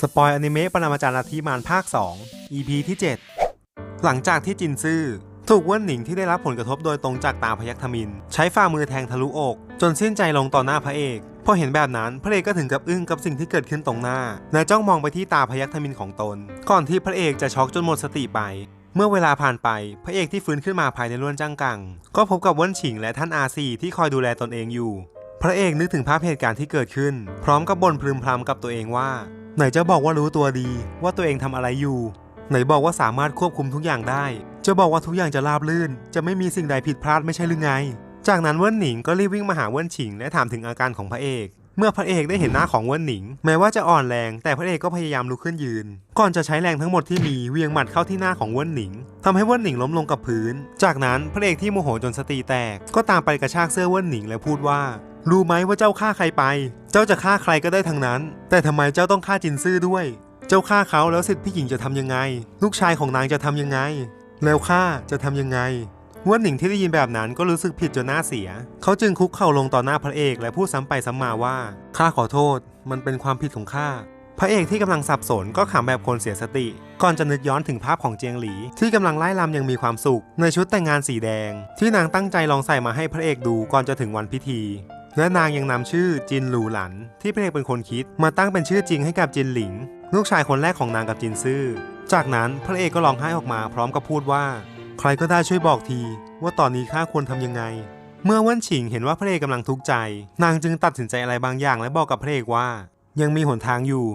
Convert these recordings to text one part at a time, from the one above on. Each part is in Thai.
สปอยอนิเมะปรมาจารย์ลัทธิมารภาค 2 EP ที่ 7 หลังจากที่จินซื่อ ถูกเว่นหนิงที่ได้รับผลกระทบโดยตรงจากตาพยัคฆ์ทมิน ใช้ฝ่ามือแทงทะลุอก จนสิ้นใจลงต่อหน้าพระเอก พอเห็นแบบนั้นพระเอกก็ถึงกับอึ้งกับสิ่งที่เกิดขึ้นตรงหน้า และจ้องมองไปที่ตาพยัคฆ์ทมินของตน ก่อนที่พระเอกจะช็อกจนหมดสติไป เมื่อเวลาผ่านไป พระเอกที่ฟื้นขึ้นมาภายในล้วนจ้างกัง ก็พบกับเว่นฉิงและท่านอาซีที่คอยดูแลตนเองอยู่ พระเอกนึกถึงภาพเหตุการณ์ที่เกิดขึ้น พร้อมกับบ่นพรึมพรำกับตัวเองว่า ไหนจะบอกว่ารู้ตัวดี ว่าตัวเองทำอะไรอยู่ ไหนบอกว่าสามารถควบคุมทุกอย่างได้ จะบอกว่าทุกอย่างจะราบรื่น จะไม่มีสิ่งใดผิดพลาดไม่ใช่หรือไง จากนั้นเวิ้นหนิงก็รีบวิ่งมาหาเวิ้นฉิงและถามถึงอาการของพระเอกเมื่อพระเอกได้เห็นหน้าของเวิ้นหนิง แม้ว่าจะอ่อนแรง แต่พระเอกก็พยายามลุกขึ้นยืน ก่อนจะใช้แรงทั้งหมดที่มีเวียงหมัดเข้าที่หน้าของเวิ้นหนิงทำให้เวิ้นหนิงล้มลงกับพื้น จากนั้นพระเอกที่โมโหจนสติแตก ก็ตามไปกระชากเสื้อเวิ้นหนิงและพูดว่า รู้ไหมว่าเจ้าฆ่าใครไป เจ้าจะฆ่าใครก็ได้ทั้งนั้น แต่ทำไมเจ้าต้องฆ่าจินซื่อด้วย เจ้าฆ่าเขาแล้วสิทธิพี่หญิงจะทำยังไง ลูกชายของนางจะทำยังไง แล้วข้าจะทำยังไงว่นหนิงที่ได้ยินแบบนั้นก็รู้สึกผิดจนหน้าเสีย เขาจึงคุกเข่าลงต่อหน้าพระเอกและพูดซ้ำไปซ้ำมาว่าข้าขอโทษ มันเป็นความผิดของข้าพระเอกที่กำลังสับสนก็ขำแบบคนเสียสติ ก่อนจะนึกย้อนถึงภาพของเจียงหลี ที่กำลังไล่ลำยังมีความสุข ในชุดแต่งงานสีแดง ที่นางตั้งใจลองใส่มาให้พระเอกดูก่อนจะถึงวันพิธี และนางยังนำชื่อจินหลูหลัน ที่พระเอกเป็นคนคิดมาตั้งเป็นชื่อจริงให้กับจินหลิง ลูกชายคนแรกของนางกับจินซื่อ จากนั้นพระเอกก็ร้องไห้ออกมาพร้อมกับพูดว่า ใครก็ได้ช่วยบอกที ว่าตอนนี้ข้าควรทำยังไง เมื่อว่นฉิงเห็นว่าพระเอกกำลังทุกข์ใจ นางจึงตัดสินใจอะไรบางอย่างและบอกกับพระเอกว่า ยังมีหนทางอยู่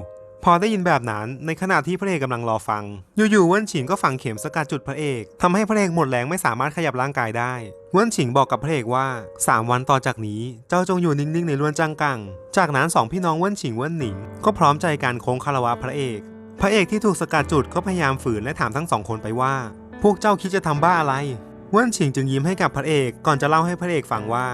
พอได้ยินแบบนั้นในขณะที่พระเอกกำลังรอฟัง อยู่ๆเว่นฉิงก็ฝังเข็มสกัดจุดพระเอกทำให้พระเอกหมดแรงไม่สามารถขยับร่างกายได้เว่นฉิงบอกกับพระเอกว่า 3 วันต่อจากนี้เจ้าจงอยู่นิ่งๆในล้วนจังกัง จากนั้นสองพี่น้องเว่นฉิงเว่นหนิง ก็พร้อมใจการโค้งคารวะพระเอก พระเอกที่ถูกสกัดจุดก็พยายามฝืนและถามทั้งสองคนไปว่า พวกเจ้าคิดจะทำบ้าอะไรเว่นฉิงจึงยิ้มให้กับพระเอกก่อนจะเล่าให้พระเอกฟังว่า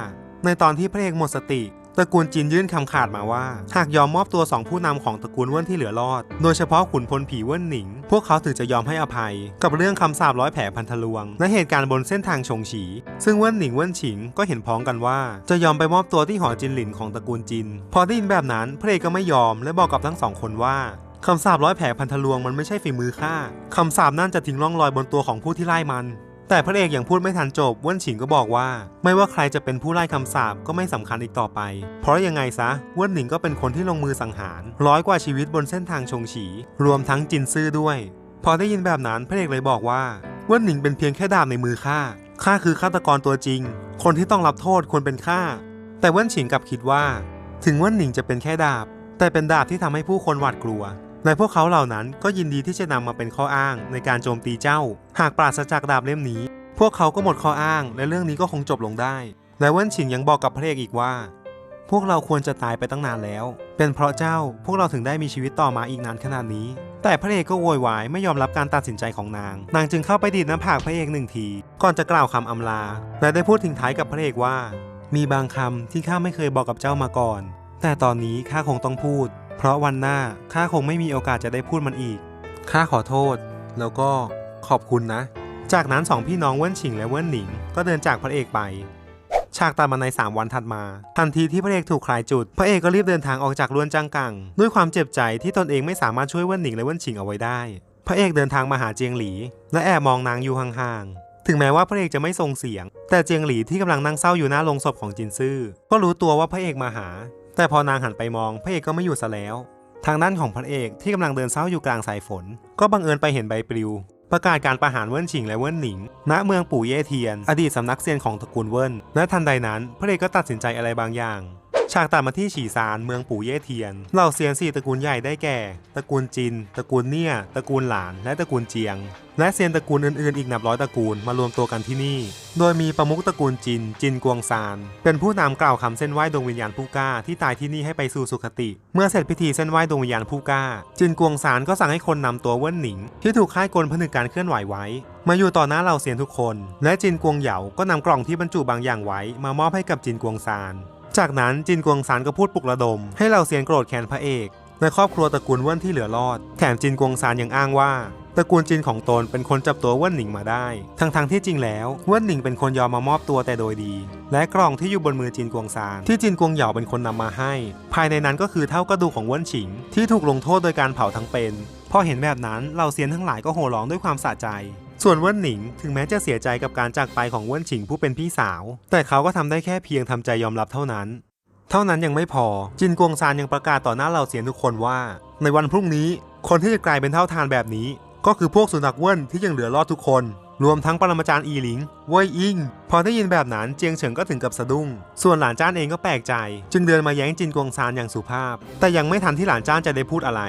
ในตอนที่พระเอกหมดสติ ตระกูลจินยื่นคำขาดมาว่า หากยอมมอบตัวสองผู้นำของตระกูลเว่นที่เหลือรอด โดยเฉพาะขุนพลผีเว่นหนิง พวกเขาถึงจะยอมให้อภัย กับเรื่องคำสาปร้อยแผลพันทะลวง และเหตุการณ์บนเส้นทางชงฉี ซึ่งเว่นหนิงเว่นฉิงก็เห็นพ้องกันว่า จะยอมไปมอบตัวที่หอจินหลินของตระกูลจิน พอได้ยินแบบนั้นพระเอกก็ไม่ยอมและบอกกับทั้งสองคนว่าคำสาปร้อยแผลพันทะลวงมันไม่ใช่ฝีมือข้าคำสาปนั่นจะทิ้งร่องรอยบนตัวของผู้ที่ไล่มัน แต่พระเอกยังพูดไม่ทันจบว่นฉิงก็บอกว่า ไม่ว่าใครจะเป็นผู้ไล่คำสาปก็ไม่สำคัญอีกต่อไป เพราะยังไงซะว่นหนิงก็เป็นคนที่ลงมือสังหาร ร้อยกว่าชีวิตบนเส้นทางชงฉี รวมทั้งจินซื่อด้วย พอได้ยินแบบนั้นพระเอกเลยบอกว่าว่นหนิงเป็นเพียงแค่ดาบในมือข้าข้าคือฆาตกรตัวจริง คนที่ต้องรับโทษควรเป็นข้าแต่ว่นฉิงกลับคิดว่า ถึงว่นหนิงจะเป็นแค่ดาบ แต่เป็นดาบที่ทำให้ผู้คนหวาดกลัว และพวกเขาเหล่านั้นก็ยินดีที่จะนำมาเป็นข้ออ้างในการโจมตีเจ้า หากปราศจากดาบเล่มนี้ พวกเขาก็หมดข้ออ้าง และเรื่องนี้ก็คงจบลงได้ และเว่นฉิงยังบอกกับพระเอกอีกว่า พวกเราควรจะตายไปตั้งนานแล้ว เป็นเพราะเจ้าพวกเราถึงได้มีชีวิตต่อมาอีกนานขนาดนี้ แต่พระเอกก็โวยวายไม่ยอมรับการตัดสินใจของนาง นางจึงเข้าไปดีดน้าผากพระเอกหนึ่งที ก่อนจะกล่าวคำอำลา และได้พูดทิ้งท้ายกับพระเอกว่า มีบางคำที่ข้าไม่เคยบอกกับเจ้ามาก่อน แต่ตอนนี้ข้าคงต้องพูด เพราะวันหน้าข้าคงไม่มีโอกาสจะได้พูดมันอีก ข้าขอโทษ แล้วก็ขอบคุณนะ จากนั้นสองพี่น้องเว่นฉิงและเว่นหนิง ก็เดินจากพระเอกไป ฉากตัดมาใน 3 วันถัดมา ทันทีที่พระเอกถูกคลายจุด พระเอกก็รีบเดินทางออกจากล้วนจังกัง ด้วยความเจ็บใจที่ตนเองไม่สามารถช่วยเว่นหนิงและเว่นฉิงเอาไว้ได้ พระเอกเดินทางมาหาเจียงหลี และแอบมองนางอยู่ห่างๆ ถึงแม้ว่าพระเอกจะไม่ส่งเสียง แต่เจียงหลีที่กำลังนั่งเศร้าอยู่หน้าโลงศพของจินซื่อก็รู้ตัวว่าพระเอกมาหา แต่พอนางหันไปมองพระเอกก็ไม่อยู่ซะแล้ว ทางด้านของพระเอกที่กำลังเดินเศร้าอยู่กลางสายฝน ก็บังเอิญไปเห็นใบปลิว ประกาศการประหารเวิ้นฉิงและเวิ้นหนิง ณเมืองปู่เย่เทียน อดีตสำนักเซียนของตระกูลเวิ้นและทันใดนั้นพระเอกก็ตัดสินใจอะไรบางอย่าง ฉากตัดมาที่ฉีซานเมืองปู่เย่เทียน เหล่าเซียนสี่ตระกูลใหญ่ได้แก่ ตระกูลจิน ตระกูลเนี่ย ตระกูลหลาน และตระกูลเจียง และเซียนตระกูลอื่นๆ อีกนับร้อยตระกูลมารวมตัวกันที่นี่ โดยมีประมุขตระกูลจิน จินกวงซาน เป็นผู้นำกล่าวคำเส้นไหว้ดวงวิญญาณผู้กล้าที่ตายที่นี่ให้ไปสู่สุคติ เมื่อเสร็จพิธีเส้นไหว้ดวงวิญญาณผู้กล้า จินกวงซานก็สั่งให้คนนำตัวเวิ้นหนิง ที่ถูกค่ายกลผนึกการเคลื่อนไหวไว้ มาอยู่ต่อหน้าเหล่าเซียนทุกคน และจินกวงเหยาก็นำกล่องที่บรรจุบางอย่างไว้ มามอบให้กับจินกวงซาน จากนั้นจินกวงซานก็พูดปลุกระดม ให้เหล่าเซียนโกรธแค้นพระเอกและครอบครัวตระกูลเว่นที่เหลือรอด แถมจินกวงซานยังอ้างว่าตระกูลจินของตนเป็นคนจับตัวเว่นหนิงมาได้ ทั้งๆที่จริงแล้วเว่นหนิงเป็นคนยอมมามอบตัวแต่โดยดี และกล่องที่อยู่บนมือจินกวงซานที่จินกวงเหยาเป็นคนนำมาให้ ภายในนั้นก็คือเท่ากระดูกของเว่นฉิง ที่ถูกลงโทษโดยการเผาทั้งเป็น พอเห็นแบบนั้นเหล่าเซียนทั้งหลายก็โห่ร้องด้วยความสะใจ ส่วนเว่นหนิงถึงแม้จะเสียใจกับการจากไปของเว่นฉิงผู้เป็นพี่สาว แต่เขาก็ทำได้แค่เพียงทำใจยอมรับเท่านั้น เท่านั้นยังไม่พอจินกวงซานยังประกาศต่อหน้าเหล่าเซียนทุกคนว่า ในวันพรุ่งนี้คนที่จะกลายเป็นเท่าทานแบบนี้ ก็คือพวกสุนัขเว่นที่ยังเหลือรอดทุกคนรวมทั้งปรมาจารย์อีหลิงเว่ยอิง พอได้ยินแบบนั้นเจียงเฉิงก็ถึงกับสะดุ้ง ส่วนหลานจ้านเองก็แปลกใจ จึงเดินมาแย้งจินกวงซานอย่างสุภาพ แต่ยังไม่ทันที่หลานจ้านจะได้พูดอะไร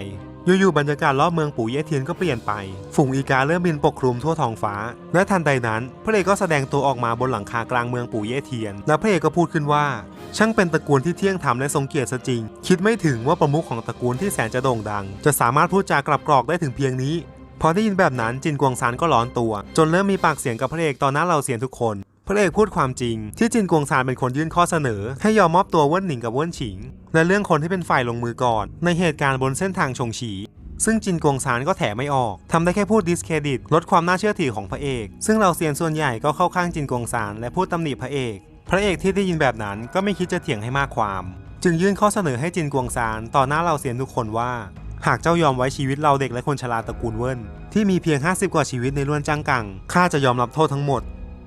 อยู่ๆบรรยากาศรอบเมืองปู่เย่เทียนก็เปลี่ยนไป ฝูงอีกาเริ่มบินปกคลุมทั่วท้องฟ้า และทันใดนั้นพระเอกก็แสดงตัวออกมาบนหลังคากลางเมืองปู่เย่เทียน และพระเอกก็พูดขึ้นว่า ช่างเป็นตระกูลที่เที่ยงธรรมและทรงเกียรติจริง คิดไม่ถึงว่าประมุขของตระกูลที่แสนจะโด่งดัง จะสามารถพูดจากลับกรอกได้ถึงเพียงนี้พอได้ยินแบบนั้นจินกวงซานก็ร้อนตัว จนเริ่มมีปากเสียงกับพระเอกต่อหน้าเราเสียนทุกคน พระเอกพูดความจริง ที่จินกวงซานเป็นคนยื่นข้อเสนอ ให้ยอมมอบตัวเว่นหนิงกับเว่นฉิง และเรื่องคนที่เป็นฝ่ายลงมือก่อน ในเหตุการณ์บนเส้นทางชงฉีซึ่งจินกวงซานก็แถไม่ออกทำได้แค่พูดดิสเครดิต ลดความน่าเชื่อถือของพระเอก ซึ่งเราเซียนส่วนใหญ่ก็เข้าข้างจินกวงซานและพูดตำหนิพระเอก พระเอกที่ได้ยินแบบนั้นก็ไม่คิดจะเถียงให้มากความ จึงยื่นข้อเสนอให้จินกวงซานต่อหน้าเราเซียนทุกคนว่า หากเจ้ายอมไว้ชีวิตเราเด็กและคนชราตระกูลเวินที่มีเพียง 50 กว่าชีวิตในล้วนจังกังข้าจะยอมรับโทษทั้งหมด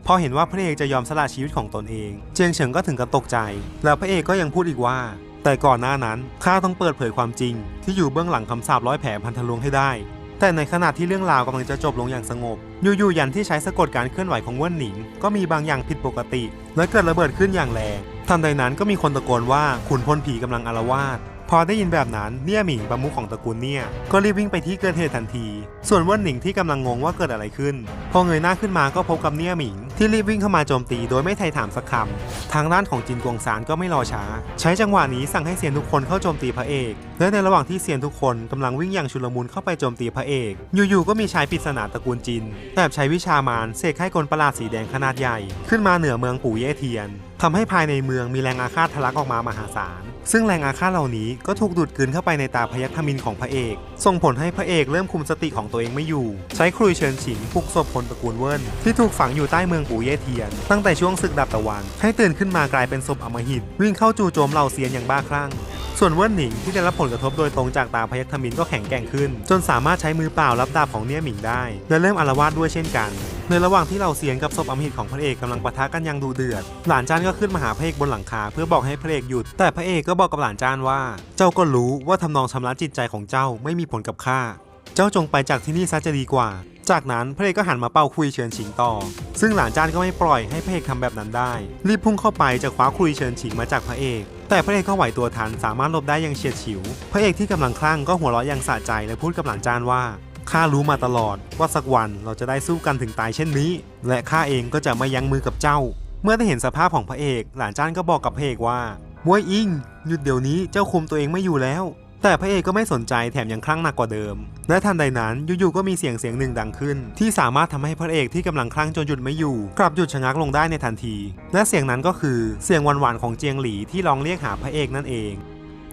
พอเห็นว่าพระเอกจะยอมสละชีวิตของตนเอง เจียงเฉิงก็ถึงกับตกใจ แล้วพระเอกก็ยังพูดอีกว่า แต่ก่อนหน้านั้นข้าต้องเปิดเผยความจริง ที่อยู่เบื้องหลังคำสาปร้อยแผลพันทะลวงให้ได้ แต่ในขณะที่เรื่องราวกำลังจะจบลงอย่างสงบอยู่ๆยันที่ใช้สะกดการเคลื่อนไหวของเว่นหนิง ก็มีบางอย่างผิดปกติ และเกิดระเบิดขึ้นอย่างแรงทันใดนั้นก็มีคนตะโกนว่าขุนพลผีกำลังอาละวาดพอได้ยินแบบนั้นเนี่ยหมิงประมุขของตระกูลเนี่ย ก็รีบวิ่งไปที่เกิดเหตุทันที ส่วนเว่นหนิงที่กำลังงงว่าเกิดอะไรขึ้น พอเงยหน้าขึ้นมาก็พบกับเนี่ยหมิง ที่รีบวิ่งเข้ามาโจมตีโดยไม่ไทยถามสักคำทางด้านของจินกวงซานก็ไม่รอช้า ใช้จังหวะนี้สั่งให้เซียนทุกคนเข้าโจมตีพระเอกและในระหว่างที่เซียนทุกคนกำลังวิ่งอย่างชุลมุนเข้าไปโจมตีพระเอก อยู่ๆก็มีชายปริศนาตระกูลจินแอบใช้วิชามารเสกให้กลประหลาดสีแดงขนาดใหญ่ ขึ้นมาเหนือเมืองปู่เย่เทียนทำให้ภายในเมืองมีแรงอาฆาตทะลักออกมามหาศาล ซึ่งแรงอาฆาตเหล่านี้ก็ถูกดูดกลืนเข้าไปในตาพยัคฆ์ทมินของพระเอก ส่งผลให้พระเอกเริ่มคุมสติของตัวเองไม่อยู่ ใช้ครุยเชิญฉิงปลุกศพพลตระกูลเวินที่ถูกฝังอยู่ใต้เมืองปู่เย่เทียน ตั้งแต่ช่วงศึกดับตะวัน ให้ตื่นขึ้นมากลายเป็นศพอมหิต วิ่งเข้าจู่โจมเหล่าเซียนอย่างบ้าคลั่งส่วนเวิร์นหนิงที่ได้รับผลกระทบโดยตรงจากตาพยัคฆ์ทมินก็แข็งแกร่งขึ้น จนสามารถใช้มือเปล่ารับดาบของเนี่ยหมิงได้ และเริ่มอารวาสด้วยเช่นกันในระหว่างที่เหล่าเซียนกับศพอมหิตของพระเอกกำลังปะทะกันย่างดุเดือด หลานจานก็ขึ้นมาหาพระเอกบนหลังคาเพื่อบอกให้พระเอกหยุด แต่พระเอกก็บอกกับหลานจานว่า เจ้าก็รู้ว่าทำนองชำระจิตใจของเจ้าไม่มีผลกับข้า เจ้าจงไปจากที่นี่ซะจะดีกว่า จากนั้นพระเอกก็หันมาเป่าคุยเชิญฉิงต่อ ซึ่งหลานจานก็ไม่ปล่อยให้พระเอกทำแบบนั้นได้ รีบพุ่งเข้าไปจะคว้าคุยเชิญฉิงมาจากพระเอกแต่พระเอกก็ไหวตัวทันสามารถหลบได้อย่างเฉียดฉิว พระเอกที่กำลังคลั่งก็หัวเราะอย่างสะใจและพูดกับหลานจานว่า ข้ารู้มาตลอดว่าสักวันเราจะได้สู้กันถึงตายเช่นนี้ และข้าเองก็จะไม่ยั้งมือกับเจ้า เมื่อได้เห็นสภาพของพระเอกหลานจ้านก็บอกกับพระเอกว่าบวยอิงหยุดเดี๋ยวนี้เจ้าคุมตัวเองไม่อยู่แล้ว แต่พระเอกก็ไม่สนใจแถมยังคลั่งหนักกว่าเดิม และทันใดนั้นอยู่ๆก็มีเสียงเสียงหนึ่งดังขึ้น ที่สามารถทำให้พระเอกที่กำลังคลั่งจนหยุดไม่อยู่ กลับหยุดชะงักลงได้ในทันที และเสียงนั้นก็คือเสียงหวานๆของเจียงหลีที่ร้องเรียกหาพระเอกนั่นเอง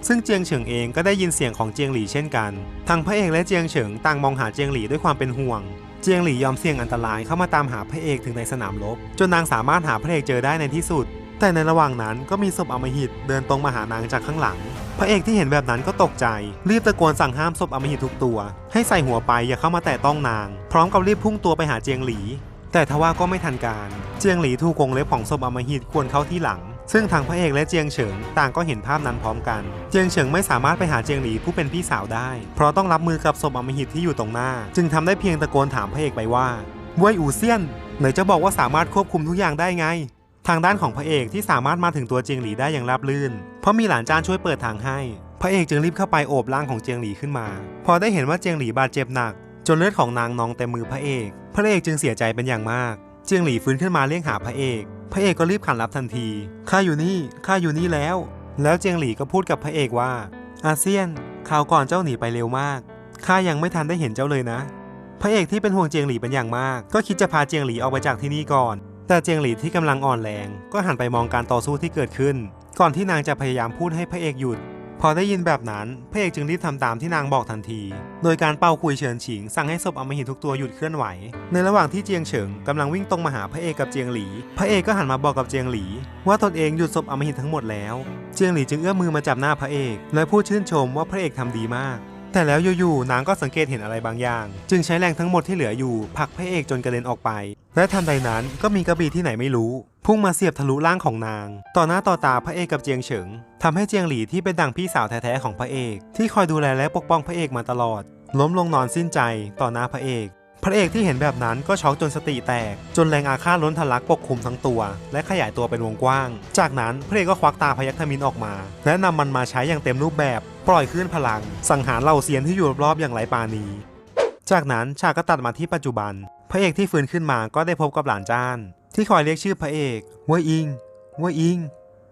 ซึ่งเจียงเฉิงเองก็ได้ยินเสียงของเจียงหลีเช่นกัน ทั้งพระเอกและเจียงเฉิงต่างมองหาเจียงหลีด้วยความเป็นห่วง เจียงหลียอมเสี่ยงอันตรายเข้ามาตามหาพระเอกถึงในสนามรบจนนางสามารถหาพระเอกเจอได้ในที่สุด แต่ในระหว่างนั้นก็มีศพอมหิตเดินตรงมาหานางจากข้างหลัง พระเอกที่เห็นแบบนั้นก็ตกใจ รีบตะโกนสั่งห้ามศพอมหิตทุกตัว ให้ใส่หัวไปอย่าเข้ามาแตะต้องนาง พร้อมกับรีบพุ่งตัวไปหาเจียงหลี แต่ทว่าก็ไม่ทันการ เจียงหลีถูกกงเล็บของศพอมหิตควรเข้าที่หลัง ซึ่งทางพระเอกและเจียงเฉิงต่างก็เห็นภาพนั้นพร้อมกัน เจียงเฉิงไม่สามารถไปหาเจียงหลีผู้เป็นพี่สาวได้ เพราะต้องรับมือกับศพอมหิตที่อยู่ตรงหน้า จึงทำได้เพียงตะโกนถามพระเอกไปว่าเว่ยอูเซียนไหนจะบอกว่าสามารถควบคุมทุกอย่างได้ไง ทางด้านของพระเอกที่สามารถมาถึงตัวเจียงหลีได้อย่างราบรื่น เพราะมีหลานจานช่วยเปิดทางให้ พระเอกจึงรีบเข้าไปโอบร่างของเจียงหลีขึ้นมา พอได้เห็นว่าเจียงหลีบาดเจ็บหนัก จนเลือดของนางนองเต็มมือพระเอก พระเอกจึงเสียใจเป็นอย่างมาก เจียงหลีฟื้นขึ้นมาเรียกหาพระเอก พระเอกก็รีบขันรับทันทีข้าอยู่นี่ข้าอยู่นี่แล้ว แล้วเจียงหลีก็พูดกับพระเอกว่า อาเซียนข่าวก่อนเจ้าหนีไปเร็วมากข้ายังไม่ทันได้เห็นเจ้าเลยนะ พระเอกที่เป็นห่วงเจียงหลีเป็นอย่างมาก ก็คิดจะพาเจียงหลีออกไปจากที่นี่ก่อน แต่เจียงหลีที่กำลังอ่อนแรง ก็หันไปมองการต่อสู้ที่เกิดขึ้น ก่อนที่นางจะพยายามพูดให้พระเอกหยุด พอได้ยินแบบนั้นพระเอกจึงรีบทำตามที่นางบอกทันที โดยการเป่าคุยเฉินฉิง สั่งให้ศพอมหิตทุกตัวหยุดเคลื่อนไหว ในระหว่างที่เจียงเฉิงกำลังวิ่งตรงมาหาพระเอกกับเจียงหลี พระเอกก็หันมาบอกกับเจียงหลี ว่าตนเองหยุดศพอมหิตทั้งหมดแล้ว เจียงหลีจึงเอื้อมมือมาจับหน้าพระเอก และพูดชื่นชมว่าพระเอกทำดีมาก แต่แล้วอยู่ๆนางก็สังเกตเห็นอะไรบางอย่าง จึงใช้แรงทั้งหมดที่เหลืออยู่ผลักพระเอกจนกระเด็นออกไป และทันใดนั้นก็มีกระบี่ที่ไหนไม่รู้ พุ่งมาเสียบทะลุร่างของนาง ต่อหน้าต่อตาพระเอกกับเจียงเฉิงทำให้เจียงหลีที่เป็นดังพี่สาวแท้ๆของพระเอก ที่คอยดูแลและปกป้องพระเอกมาตลอด ล้มลงนอนสิ้นใจต่อหน้าพระเอก พระเอกที่เห็นแบบนั้นก็ช็อกจนสติแตก จนแรงอาฆาตล้นทะลักปกคลุมทั้งตัว และขยายตัวเป็นวงกว้าง จากนั้นพระเอกก็ควักตาพยัคฆ์มินออกมา และนำมันมาใช้อย่างเต็มรูปแบบ ปล่อยคลื่นพลัง สังหารเหล่าเซียนที่อยู่รอบๆอย่างไร้ปาณีจากนั้นฉากก็ตัดมาที่ปัจจุบัน พระเอกที่ฟื้นขึ้นมาก็ได้พบกับหลานจ้าน ที่คอยเรียกชื่อพระเอกว่าอิงว่าอิง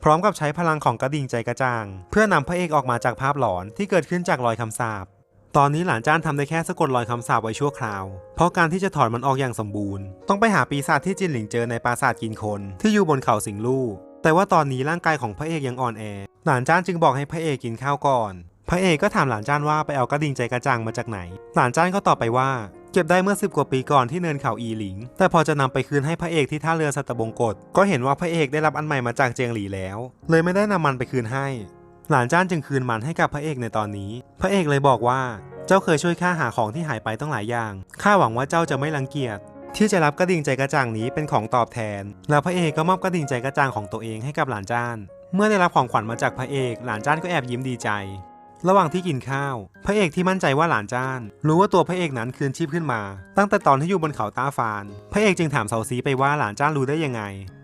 พร้อมกับใช้พลังของกระดิ่งใจกระจ่าง เพื่อนำพระเอกออกมาจากภาพหลอนที่เกิดขึ้นจากรอยคำสาป ตอนนี้หลานจ้านทำได้แค่สะกดรอยคำสาปไว้ชั่วคราว เพราะการที่จะถอนมันออกอย่างสมบูรณ์ ต้องไปหาปีศาจที่จินหลิงเจอในปราสาทกินคน ที่อยู่บนเขาสิงลู่แต่ว่าตอนนี้ร่างกายของพระเอกยังอ่อนแอ หลานจ้านจึงบอกให้พระเอกกินข้าวก่อน พระเอกก็ถามหลานจ้านว่าไปเอากระดิ่งใจกระจ่างมาจากไหน หลานจ้านก็ตอบไปว่า เก็บได้เมื่อสิบกว่าปีก่อนที่เนินเขาอีหลิง แต่พอจะนำไปคืนให้พระเอกที่ท่าเรือสัตบงกฎก็เห็นว่าพระเอกได้รับอันใหม่มาจากเจียงหลีแล้ว เลยไม่ได้นำมันไปคืนให้ หลานจ้านจึงคืนมันให้กับพระเอกในตอนนี้ พระเอกเลยบอกว่า เจ้าเคยช่วยข้าหาของที่หายไปตั้งหลายอย่าง ข้าหวังว่าเจ้าจะไม่รังเกียจที่จะรับกระดิ่งใจกระจ่างนี้เป็นของตอบแทน แล้วพระเอกก็มอบกระดิ่งใจกระจ่างของตัวเองให้กับหลานจ้าน เมื่อได้รับของขวัญมาจากพระเอก หลานจ้านก็แอบยิ้มดีใจ ระหว่างที่กินข้าว พระเอกที่มั่นใจว่าหลานจ้าน รู้ว่าตัวพระเอกนั้นคืนชีพขึ้นมา ตั้งแต่ตอนที่อยู่บนเขาต้าฟาน พระเอกจึงถามเซาซีไปว่าหลานจ้านรู้ได้ยังไง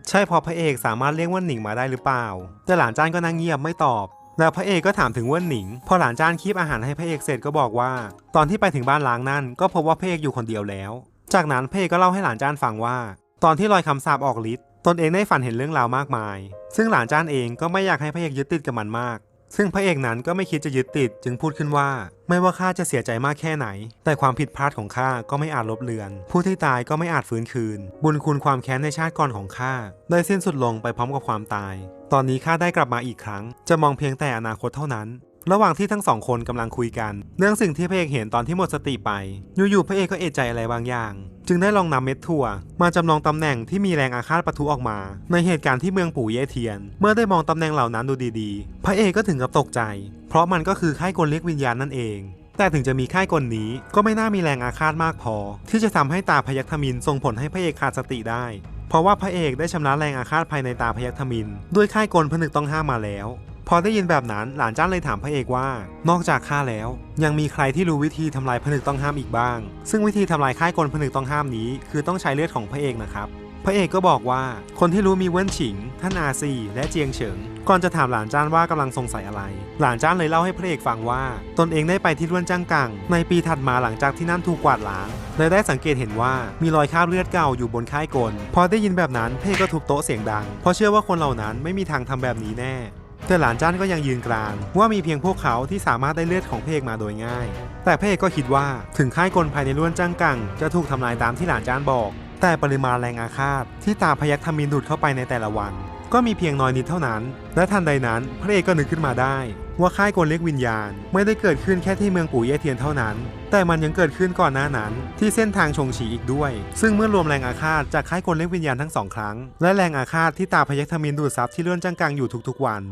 ใช่พอพระเอกสามารถเรียกว่านหนิงมาได้หรือเปล่า แต่หลานจ้านก็นั่งเงียบไม่ตอบ แล้วพระเอกก็ถามถึงเว่นหนิง พอหลานจ้านคีบอาหารให้พระเอกเสร็จก็บอกว่า ตอนที่ไปถึงบ้านล้างนั่นก็พบว่าพระเอกอยู่คนเดียวแล้ว จากนั้นพระเอกก็เล่าให้หลานจ้านฟังว่า ตอนที่ลอยคำสาปออกฤทธิ์ตนเองได้ฝันเห็นเรื่องราวมากมาย ซึ่งหลานจ้านเองก็ไม่อยากให้พระเอกยึดติดกับมันมาก ซึ่งพระเอกนั้นก็ไม่คิดจะยึดติด จึงพูดขึ้นว่า ไม่ว่าข้าจะเสียใจมากแค่ไหน แต่ความผิดพลาดของข้าก็ไม่อาจลบเลือน ผู้ที่ตายก็ไม่อาจฟื้นคืน บุญคุณความแค้นในชาติก่อนของข้าได้สิ้นสุดลงไปพร้อมกับความตาย ตอนนี้ข้าได้กลับมาอีกครั้ง จะมองเพียงแต่อนาคตเท่านั้น ระหว่างที่ทั้งสองคนกำลังคุยกัน เรื่องสิ่งที่พระเอกเห็นตอนที่หมดสติไป อยู่ๆพระเอกก็เอะใจอะไรบางอย่าง จึงได้ลองนำเม็ดถั่ว มาจำลองตำแหน่งที่มีแรงอาฆาตปะทุออกมา ในเหตุการณ์ที่เมืองปู่เย่เทียน เมื่อได้มองตำแหน่งเหล่านั้นดูดีๆ พระเอกก็ถึงกับตกใจ เพราะมันก็คือค่ายกลเรียกวิญญาณนั่นเองแต่ถึงจะมีค่ายกลนี้ก็ไม่น่ามีแรงอาฆาตมากพอ ที่จะทำให้ตาพยัคฆ์ทมินส่งผลให้พระเอกขาดสติได้ เพราะว่าพระเอกได้ชำระแรงอาฆาตภายในตาพยัคฆ์ธมิน ด้วยค่ายกลผนึกต้องห้ามมาแล้ว พอได้ยินแบบนั้นหลานจ้านเลยถามพระเอกว่า นอกจากข้าแล้ว ยังมีใครที่รู้วิธีทำลายผนึกต้องห้ามอีกบ้าง ซึ่งวิธีทำลายค่ายกลผนึกต้องห้ามนี้ คือต้องใช้เลือดของพระเอกนะครับ พระเอกก็บอกว่าคนที่รู้มีเว้นฉิง ท่านอาซีและเจียงเฉิง ก่อนจะถามหลานจ้านว่ากำลังสงสัยอะไร หลานจ้านเลยเล่าให้พระเอกฟังว่า ตนเองได้ไปที่ล้วนจ้างกัง ในปีถัดมาหลังจากที่นั่นถูกกวาดล้างและได้สังเกตเห็นว่ามีรอยคราบเลือดเก่าอยู่บนค่ายกล พอได้ยินแบบนั้นพเอกก็ทุบโต๊ะเสียงดัง เพราะเชื่อว่าคนเหล่านั้นไม่มีทางทำแบบนี้แน่แต่หลานจ้านก็ยังยืนกรานว่ามีเพียงพวกเขาที่สามารถได้เลือดของพเอกมาโดยง่าย แต่พเอกก็คิดว่าถึงค่ายกลภายในล้วนจ้างกัง จะถูกทำลายตามที่หลานจ้านบอก แต่ปริมาณแรงอาฆาตที่ตาพยัคฆ์ทมินดูดเข้าไปในแต่ละวัน ก็มีเพียงน้อยนิดเท่านั้น และทันใดนั้นพระเอกก็นึกขึ้นมาได้ ว่าค่ายกลเล็กวิญญาณ ไม่ได้เกิดขึ้นแค่ที่เมืองปู่เย่เทียนเท่านั้น แต่มันยังเกิดขึ้นก่อนหน้านั้น ที่เส้นทางชงฉีอีกด้วย ซึ่งเมื่อรวมแรงอาฆาตจากค่ายกลเล็กวิญญาณทั้งสองครั้ง และแรงอาฆาตที่ตาพยัคฆ์ทมินดูดซับที่เลื่อนจังกังอยู่ทุกๆวัน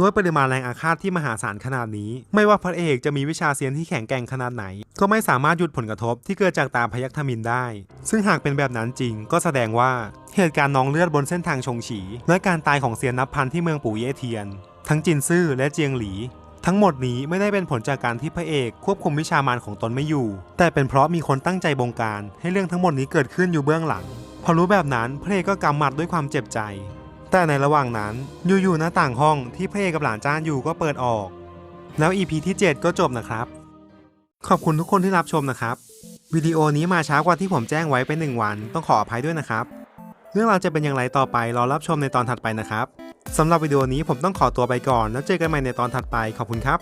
ด้วยปริมาณแรงอาฆาตที่มหาศาลขนาดนี้ ไม่ว่าพระเอกจะมีวิชาเซียนที่แข็งแกร่งขนาดไหน ก็ไม่สามารถหยุดผลกระทบที่เกิดจากตาพยัคฆ์ทมินได้ ซึ่งหากเป็นแบบนั้นจริง ก็แสดงว่าเหตุการณ์นองเลือดบนเส้นทางชงฉี และการตายของเซียนนับพันที่เมืองปู่เย่เทียน ทั้งจินซื่อและเจียงหลีทั้งหมดนี้ไม่ได้เป็นผลจากการที่พระเอกควบคุมวิชามารของตนไม่อยู่ แต่เป็นเพราะมีคนตั้งใจบงการ ให้เรื่องทั้งหมดนี้เกิดขึ้นอยู่เบื้องหลัง พอรู้แบบนั้นพระเอกก็กำหมัดด้วยความเจ็บใจ แต่ในระหว่างนั้นอยู่ๆหน้าต่างห้องที่พระเอกกับหลานจ้านอยู่ก็เปิดออก แล้ว EP ที่ 7 ก็จบนะครับ ขอบคุณทุกคนที่รับชมนะครับวิดีโอนี้มาช้ากว่าที่ผมแจ้งไว้ไปหนึ่งวันต้องขออภัยด้วยนะครับ เรื่องราวจะเป็นอย่างไรต่อไปรอรับชมในตอนถัดไปนะครับสำหรับวิดีโอนี้ผมต้องขอตัวไปก่อน แล้วเจอกันใหม่ในตอนถัดไปขอบคุณครับ